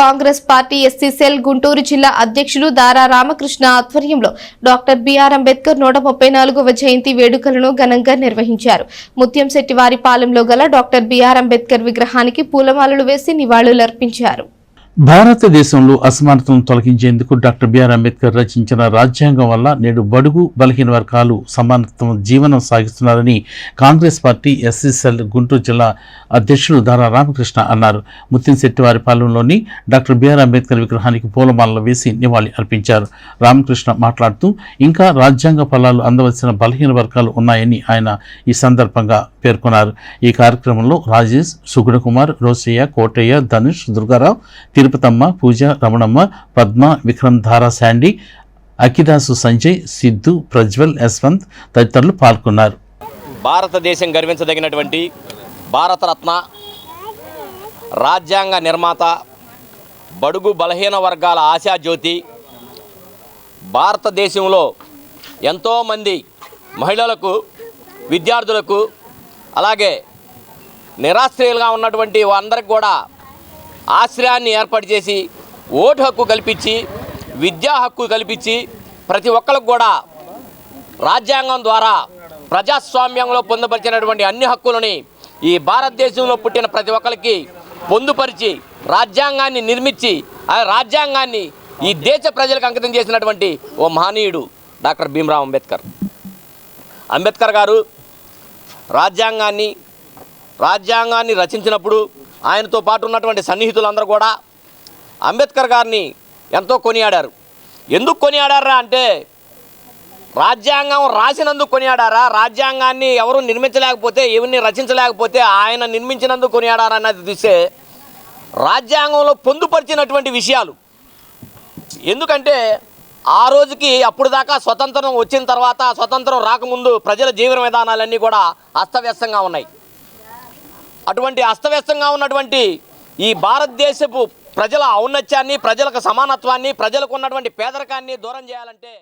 Congress party SC cell Guntur జిల్లా అధ్యక్షులు దారా రామకృష్ణ ఆధ్వర్యంలో డాక్టర్ బిఆర్ అంబేద్కర్ నూట ముప్పై నాలుగవ జయంతి వేడుకలను ఘనంగా నిర్వహించారు. ముత్యంశెట్టి పాలెంలో గల డాక్టర్ బిఆర్ అంబేద్కర్ విగ్రహానికి పూలమాలలు వేసి నివాళులర్పించారు. భారతదేశంలో అసమానతలను తొలగించేందుకు డాక్టర్ బిఆర్ అంబేద్కర్ రచించిన రాజ్యాంగం వల్ల నేడు బడుగు బలహీన వర్గాలు సమానత్వం జీవనం సాగిస్తున్నారని కాంగ్రెస్ పార్టీ ఎస్ఎస్ఎల్ గుంటూరు జిల్లా అధ్యక్షులు దారా రామకృష్ణ అన్నారు. ముత్తిశెట్టివారి పాలెంలోని డాక్టర్ బిఆర్ అంబేద్కర్ విగ్రహానికి పూలమాలలు వేసి నివాళి అర్పించారు. రామకృష్ణ మాట్లాడుతూ ఇంకా రాజ్యాంగ ఫలాలు అందవలసిన బలహీన వర్గాలు ఉన్నాయని ఆయన ఈ సందర్భంగా పేర్కొన్నారు. ఈ కార్యక్రమంలో రాజేష్ సుగుణకుమార్ రోసయ్య కోటయ్య ధనుష్ దుర్గారావు తిరుపతమ్మ పూజ రమణమ్మ పద్మ విక్రమ్ ధారా శాండీ అఖిదాసు సంజయ్ సిద్ధు ప్రజ్వల్ యశ్వంత్ తదితరులు పాల్గొన్నారు. భారతదేశం గర్వించదగినటువంటి భారతరత్న రాజ్యాంగ నిర్మాత బడుగు బలహీన వర్గాల ఆశాజ్యోతి భారతదేశంలో ఎంతోమంది మహిళలకు విద్యార్థులకు అలాగే నిరాశ్రయులుగా ఉన్నటువంటి అందరికి కూడా ఆశ్రయాన్ని ఏర్పాటు చేసి ఓటు హక్కు కల్పించి విద్యా హక్కు కల్పించి ప్రతి ఒక్కరికి కూడా రాజ్యాంగం ద్వారా ప్రజాస్వామ్యంలో పొందుపరిచినటువంటి అన్ని హక్కులని ఈ భారతదేశంలో పుట్టిన ప్రతి ఒక్కరికి పొందుపరిచి రాజ్యాంగాన్ని నిర్మించి ఆ రాజ్యాంగాన్ని ఈ దేశ ప్రజలకు అంకితం చేసినటువంటి ఓ మహనీయుడు డాక్టర్ భీమ్రావ్ అంబేద్కర్. అంబేద్కర్ గారు రాజ్యాంగాన్ని రాజ్యాంగాన్ని రచించినప్పుడు ఆయనతో పాటు ఉన్నటువంటి సన్నిహితులందరూ కూడా అంబేద్కర్ గారిని ఎంతో కొనియాడారు. ఎందుకు కొనియాడారా అంటే రాజ్యాంగం రాసినందుకు కొనియాడారా? రాజ్యాంగాన్ని ఎవరు నిర్మించలేకపోతే ఎవరిని రచించలేకపోతే ఆయన నిర్మించినందుకు కొనియాడారా అన్నది చూస్తే రాజ్యాంగంలో పొందుపరిచినటువంటి విషయాలు. ఎందుకంటే ఆ రోజుకి అప్పుడు దాకా స్వతంత్రం వచ్చిన తర్వాత స్వతంత్రం రాకముందు ప్రజల జీవన విధానాలన్నీ కూడా అస్తవ్యస్తంగా ఉన్నాయి. అటువంటి అస్తవ్యస్తంగా ఉన్నటువంటి ఈ భారతదేశపు ప్రజల ఔన్నత్యాన్ని ప్రజలకు సమానత్వాన్ని ప్రజలకు ఉన్నటువంటి పేదరికాన్ని దూరం చేయాలంటే